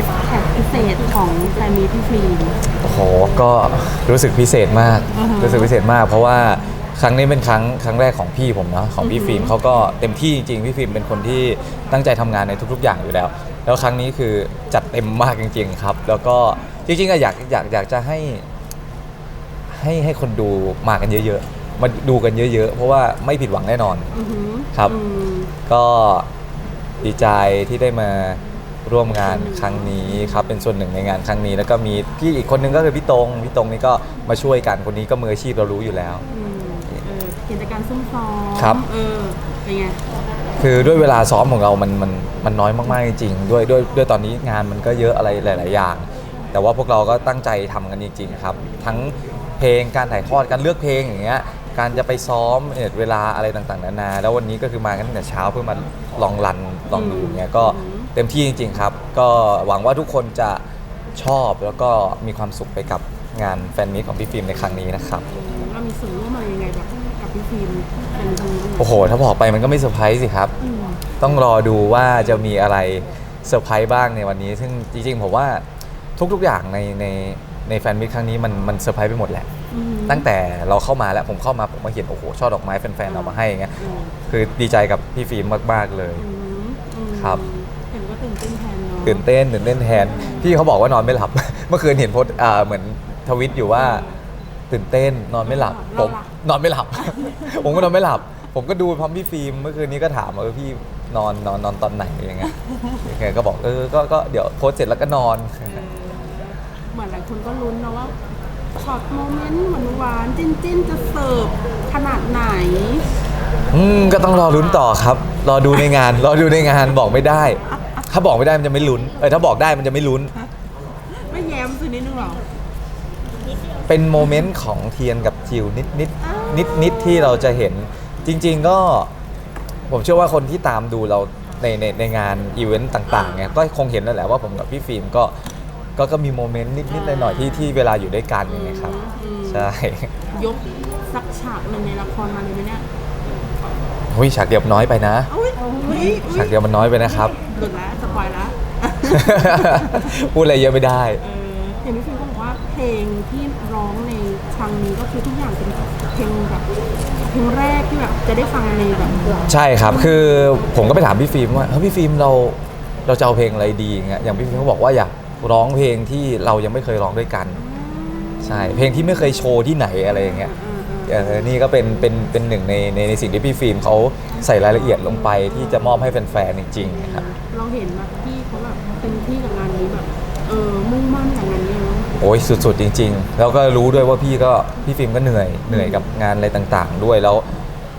ษของแฟนมีพี่ฟิล์ม โอ้โห ก็รู้สึกพิเศษมาก อือฮึรู้สึกพิเศษมาก เพราะว่าครั้งนี้เป็นครั้งครั้งแรกของพี่ผมเนาะของพี่อือฮึ ฟิล์มเขาก็เต็มที่จริงๆพี่ฟิล์มเป็นคนที่ตั้งใจทำงานในทุก ๆ อย่างอยู่แล้ว แล้วครั้งนี้คือจัดเต็มมากจริง ๆ ครับ แล้วก็จริงๆอะอยากอยากอยากจะให้ ให้ให้คนดูมากันเยอะ ๆ มาดูกันเยอะ ๆ เพราะว่าไม่ผิดหวังแน่นอน อือหือครับ อืมก็ดีใจที่ได้มา ร่วมงานครั้งนี้ครับเป็นส่วนหนึ่งในงานครั้งนี้ แล้วก็มีพี่อีกคนนึงก็คือพี่ตรงพี่ตรงนี่ก็มาช่วยกันคนนี้ก็มืออาชีพเรารู้อยู่แล้ว อืมเออเห็นจากการซุ่มซ้อมครับ เออเป็นไงคือด้วยเวลาซ้อมของเรามันมันมันน้อยมากๆจริงๆด้วยด้วยด้วยตอนนี้งานมันก็เยอะอะไรหลาย ๆ อย่าง แต่ว่าพวกเราก็ตั้งใจทำกันจริงๆครับ ทั้งเพลงการถ่ายทอดการเลือกเพลงอย่างเงี้ยการจะไปซ้อมเนี่ยเวลาอะไรต่างๆนานาแล้ววันนี้ก็คือมากันตั้งแต่เช้าเพื่อมาลองรันลองดูอย่างเงี้ยก็ เต็มที่จริง ๆ ครับ ก็หวังว่าทุกคนจะชอบแล้วก็มีความสุขไปกับงานแฟนมีตของพี่ฟิล์มในครั้งนี้นะครับ เรามีส่วนร่วมอะไรยังไงแบบกับพี่ฟิล์มเป็นตรงนี้โอ้โห ถ้าบอกไปมันก็ไม่เซอร์ไพรส์สิครับ อืมต้องรอดูว่าจะมีอะไรเซอร์ไพรส์บ้างในวันนี้ ซึ่งจริงๆ ผมว่าทุกๆอย่างในในในแฟนมิตครั้งนี้มันมันเซอร์ไพรส์ไปหมดแหละ อืมตั้งแต่เราเข้ามาแล้วผมเข้ามาผมมาเห็นโอ้โหช่อดอกไม้แฟนๆเอามาให้อย่างเงี้ยอืมคือดีใจกับพี่ฟิล์มมากๆเลย อืมอืมครับเห็นก็ ตื่นเต้นแทนเนาะตื่นเต้นตื่นเต้นแทนพี่เขาบอกว่านอนไม่หลับ เมื่อคืนเห็นโพสต์อ่าเหมือนทวิตอยู่ว่า ตื่นเต้นนอนไม่หลับ ผมนอนไม่หลับ ผมก็นอนไม่หลับ ผมก็ดูพร้อมพี่ฟิล์มเมื่อคืนนี้ก็ถามว่าเออพี่นอนนอนนอนตอนไหนอะไรเงี้ยแกก็บอกเออก็ก็เดี๋ยวโพสต์เสร็จแล้วก็นอนเออเหมือนหลายคนก็ลุ้นนะว่าช็อตโมเมนต์หวานๆจิ้นจิ้นๆจะเสิร์ฟขนาดไหน อืมก็ต้องรอลุ้นต่อครับ รอดูในงาน รอดูในงานบอกไม่ได้ ถ้าบอกไม่ได้มันจะไม่ลุ้นเออถ้าบอกได้มันจะไม่ลุ้น ไม่แย้มสักนิดนึงหรอ เป็นโมเมนต์ของเทียนกับจิวนิดนิดอ้าวนิดนิดที่เราจะเห็นจริง ๆ ก็ผมเชื่อว่าคนที่ตามดูเราในในในงานอีเวนต์ต่างๆเนี่ยก็คงเห็นแล้วแหละว่าผมกับพี่ฟิล์มก็ก็ก็มีโมเมนต์นิดนิดหน่อยๆที่ที่เวลาอยู่ด้วยกันอย่างเงี้ยครับ อืม ใช่ ยกสักฉากหนึ่งในละครมาเลยไหมเนี่ย หุ้ยฉากเดียวน้อยไปนะ อุ้ยอุ้ยฉากเดียวมันน้อยไปนะครับ หลุดแล้วสปอยแล้วพูดอะไรเยอะไม่ได้ เออเห็นพี่ฟิล์มก็บอกว่าเพลงที่ร้องในครั้งนี้ก็คือทุกอย่างเป็นเพลงแบบเพลงแรกที่แบบจะได้ฟังในแบบใช่ครับ คือผมก็ไปถามพี่ฟิล์มว่าเฮ้ยพี่ฟิล์มเราเราจะเอาเพลงอะไรดีอย่างเงี้ยอย่างพี่ฟิล์มเขาบอกว่าอยากร้องเพลงที่เรายังไม่เคยร้องด้วยกัน ใช่ เพลงที่ไม่เคยโชว์ที่ไหนอะไรอย่างเงี้ย เออนี่ก็เป็นเป็นเป็นหนึ่งในในในสิ่งที่พี่ฟิล์มเขาใส่รายละเอียดลงไปที่จะมอบให้แฟนๆจริงๆนะครับ เราเห็นแบบพี่เขาแบบเต็มที่กับงานนี้แบบเออมุ่งมั่นกับงานนี้เนาะโอ้ยสุดๆจริง ๆ แล้วก็รู้ด้วยว่าพี่ก็พี่ฟิล์มก็เหนื่อยเหนื่อยกับงานอะไรต่างๆ ด้วยแล้ว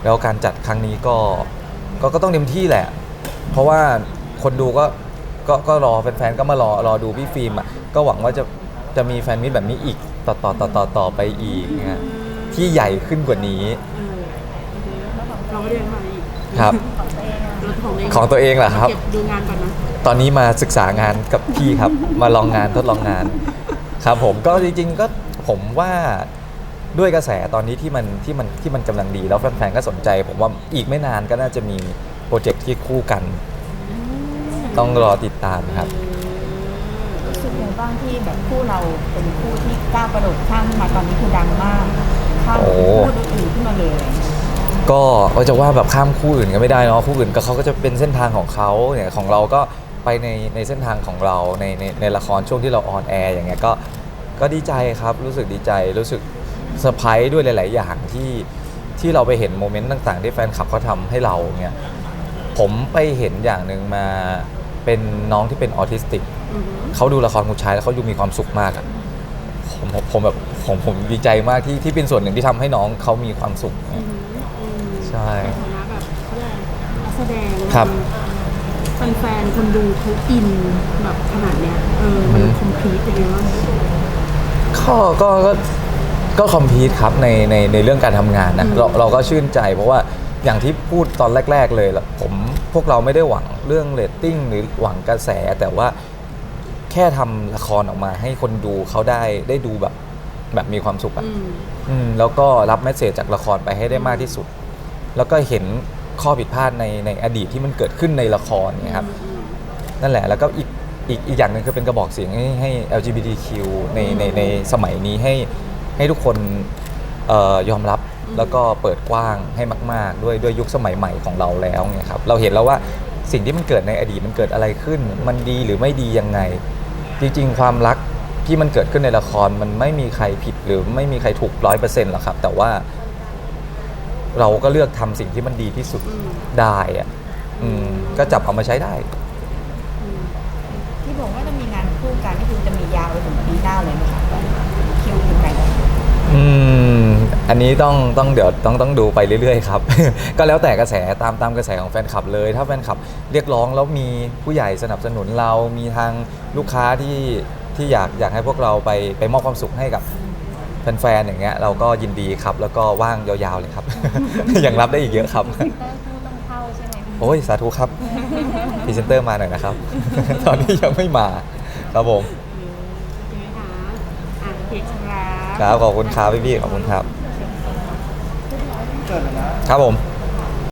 แล้วการจัดครั้งนี้ก็ก็ก็ต้องเต็มที่แหละ เพราะว่าคนดูก็ก็ก็รอแฟนๆก็มารอรอดูพี่ฟิล์มอะก็หวังว่าจะจะมีแฟนมิตรแบบนี้อีกต่อต่อต่อต่อต่อไปอีกนะฮะ ที่ใหญ่ขึ้นกว่านี้เออเราไม่ได้มาอีกครับ รถของเองของตัวเองเหรอครับ เก็บดูงานก่อนนะตอนนี้มาศึกษางานกับพี่ครับ มาลองงานทดลองงาน ครับผมก็จริง ๆ ก็ผมว่าด้วยกระแสตอนนี้ที่มันที่มันที่มันกำลังดีแล้วแฟนๆก็สนใจ ผมว่าอีกไม่นานก็น่าจะมีโปรเจกต์ที่คู่กัน ต้องรอติดตามครับ รู้สึกยังบ้างที่แบบคู่เราเป็นคู่ที่ก้าวกระโดดข้ามมาตอนนี้คือดังมาก ข้ามโอ้คู่อื่นขึ้นมาเลย ก็ก็จะว่าแบบข้ามคู่อื่นก็ไม่ได้เนาะคู่อื่นก็เขาก็จะเป็นเส้นทางของเขาเนี่ยของเราก็ไปในในเส้นทางของเราในในในละครช่วงที่เราออนแอร์อย่างเงี้ยก็ก็ดีใจครับรู้สึกดีใจรู้สึกเซอร์ไพรส์ด้วยหลาย ๆ อย่างที่ที่เราไปเห็นโมเมนต์ต่างๆ ที่แฟนคลับเขาทำให้เราเนี่ยผมไปเห็นอย่างหนึ่งมาเป็นน้องที่เป็นออทิสติกอือหือเขาดูละครคุณชายแล้วเขาดูมีความสุขมากอะ ผมผมผมแบบผมผมดีใจมากที่ที่เป็นส่วนหนึ่งที่ทำให้น้องเขามีความสุขอือหืออืมใช่ ในฐานะแบบเขาเรียกอะไรนักแสดงครับ มันแฟนๆคนดูเขาอินแบบขนาดเนี้ยเออมันคอมพลีทยังไงวะก็ก็ก็ก็คอมพีทครับในในในเรื่องการทำงานนะอืมเราเราก็ชื่นใจเพราะว่าอย่างที่พูดตอนแรก ๆ เลยละผมพวกเราไม่ได้หวังเรื่องเรตติ้งหรือหวังกระแส แต่ว่า แค่ทำละครออกมา ให้คนดูเขาได้ได้ดูแบบแบบมีความสุขอะอืมอืมแล้วก็รับเมสเซจจากละครไปให้ได้มากที่สุด แล้วก็เห็นข้อผิดพลาดในในอดีตที่มันเกิดขึ้นในละครเนี่ยครับนั่นแหละแล้วก็อีกอีกอีกอย่างหนึ่งคือเป็นกระบอกเสียงให้ให้ LGBTQ ในในในสมัยนี้ให้ให้ทุกคนเอ่อยอมรับแล้วก็เปิดกว้างให้มาก ๆ ด้วยด้วยยุคสมัยใหม่ของเราแล้วเนี่ยครับเราเห็นแล้วว่าสิ่งที่มันเกิดในอดีตมันเกิดอะไรขึ้น มันดีหรือไม่ดียังไง จริงๆ ความรักที่มันเกิดขึ้นในละครมันไม่มีใครผิดหรือไม่มีใครถูกร้อยเปอร์เซ็นต์หรอกครับ แต่ว่า เราก็เลือกทำสิ่งที่มันดีที่สุดได้อะอืมก็จับเอามาใช้ได้ อืม ที่บอกว่าจะมีงานคู่กันนี่คือจะมียาวไปถึงปีหน้าเลยไหมคะคิวถึงไหนแล้ว อืม อันนี้ต้องต้องเดี๋ยวต้องต้องดูไปเรื่อยๆครับ ก็แล้วแต่กระแสตามตามกระแสของแฟนคลับเลย ถ้าแฟนคลับเรียกร้องแล้วมีผู้ใหญ่สนับสนุนเรา มีทางลูกค้าที่ที่อยากอยากให้พวกเราไปไปมอบความสุขให้กับแฟนๆอย่างเงี้ยเราก็ยินดีครับ แล้วก็ว่างยาวๆเลยครับ ยังรับได้อีกเยอะครับเตอร์คู่ต้องเข้าใช่ไหมโอ้ยสาธุครับพรีเซนเตอร์มาหน่อยนะครับ ตอนนี้ยังไม่มาครับผมอืมโอเคไหมคะอะโอเคครับ ครับขอบคุณครับพี่ๆขอบคุณครับ เกิดเลยนะครับผม